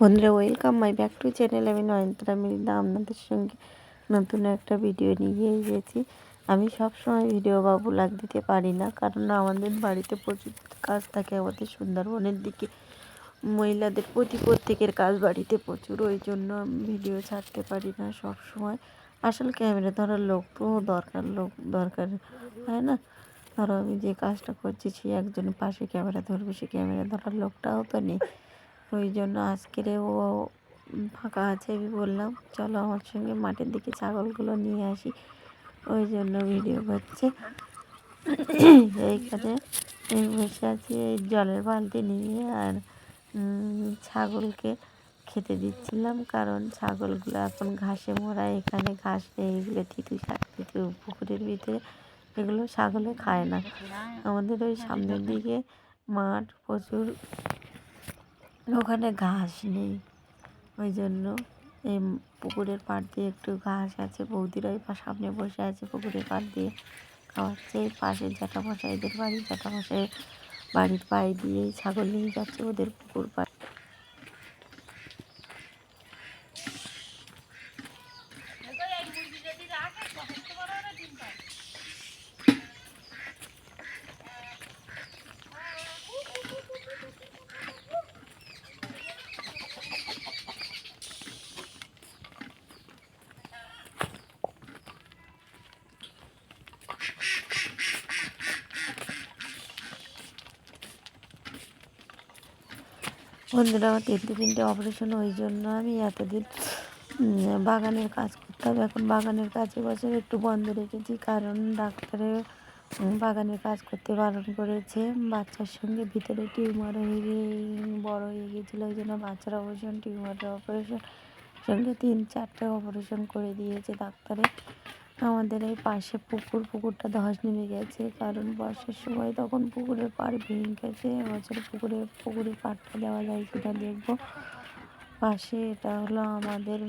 বন্ধুরা welcome my back to channel আমি নয়নতারা মিলিদা আপনাদের সঙ্গে নতুন একটা ভিডিও নিয়ে এসেছি। আমি সব সময় ভিডিও বা ব্লগ দিতে পারি না, কারণ আমাদের বাড়িতে প্রচুর কাজ থাকে আমাদের সুন্দরবনের দিকে। মহিলাদের প্রতি প্রত্যেকের কাজ বাড়িতে প্রচুর, ওই জন্য ভিডিও ছাড়তে পারি না সব সময় আসল ক্যামেরা ধরার লোক তো দরকার, লোক দরকার হয় না? ধরো আমি যে কাজটা করছি, সে একজন পাশে ক্যামেরা ধরবে, সে ক্যামেরা ধরার লোকটাও তো নেই। ওই জন্য আজকের ও ফাঁকা আছে আমি বললাম, চলো আমার সঙ্গে মাঠের দিকে ছাগলগুলো নিয়ে আসি। ওই জন্য ভিডিও করছে। এইখানে বসে আছি, এই জলের বালতি নিয়ে আর ছাগলকে খেতে দিচ্ছিলাম, কারণ ছাগলগুলো এখন ঘাসে মোড়া, এখানে ঘাস নেই, এগুলো তিতু শাক তিতু পুকুরের ভিতরে, এগুলো ছাগলে খায় না। আমাদের ওই সামনের দিকে মাঠ প্রচুর ওখানে ঘাস নেই। ওই জন্য এই পুকুরের পাড় দিয়ে একটু ঘাস আছে। বৌদিরা ওই সামনে বসে আছে পুকুরের পাড় দিয়ে খাওয়াচ্ছে। পাশের জ্যাঠামশাইদের বাড়ি। জ্যাঠামশাই বাড়ির পায়ে দিয়ে ছাগল নিয়ে যাচ্ছে ওদের পুকুর পাড়। বন্ধুরা, আমার তিনটে তিনটে অপারেশন ওই জন্য আমি এতদিন বাগানের কাজ করতাম। এখন বাগানের কাজে বছর একটু বন্ধ রেখেছি, কারণ ডাক্তারে বাগানের কাজ করতে বারণ করেছে। বাচ্চার সঙ্গে ভিতরে টিউমার হয়ে গিয়ে, বড় হয়ে গিয়েছিল, ওই জন্য বাচ্চার অপারেশন টিউমারের অপারেশন সঙ্গে তিন চারটে অপারেশন করে দিয়েছে ডাক্তারে। আমাদের এই পাশে পুকুর, পুকুরটা ধস নেমে গেছে। কারণ বর্ষার সময় তখন পুকুরের পাড় ভেঙে গেছে। এবছর পুকুরে পুকুরের পাড়টা দেওয়া যায় কিনা দেখব। পাশে এটা হলো আমাদের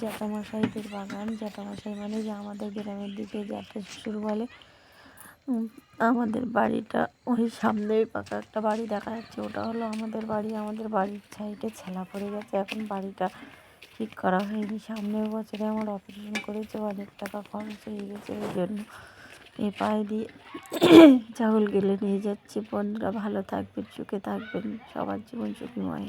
জ্যাঠামশাইদের বাগান। জ্যাঠামশাই মানে যে আমাদের গ্রামের দিকে জ্যাঠা শ্বশুর বলে। আমাদের বাড়িটা ওই সামনে পাকা একটা বাড়ি দেখা যাচ্ছে। ওটা হলো আমাদের বাড়ি। আমাদের বাড়ির সাইডে ছেলা পড়ে গেছে। এখন বাড়িটা ঠিক করা হয়নি। সামনের বছরে আমার অপারেশন করেছে, অনেক টাকা খরচ হয়ে গেছে, ওই জন্য এ পায়ে দিয়ে চাউল গেলে নিয়ে যাচ্ছি। বন্ধুরা ভালো থাকবেন, সুখে থাকবেন, সবার জীবন সুখীময়।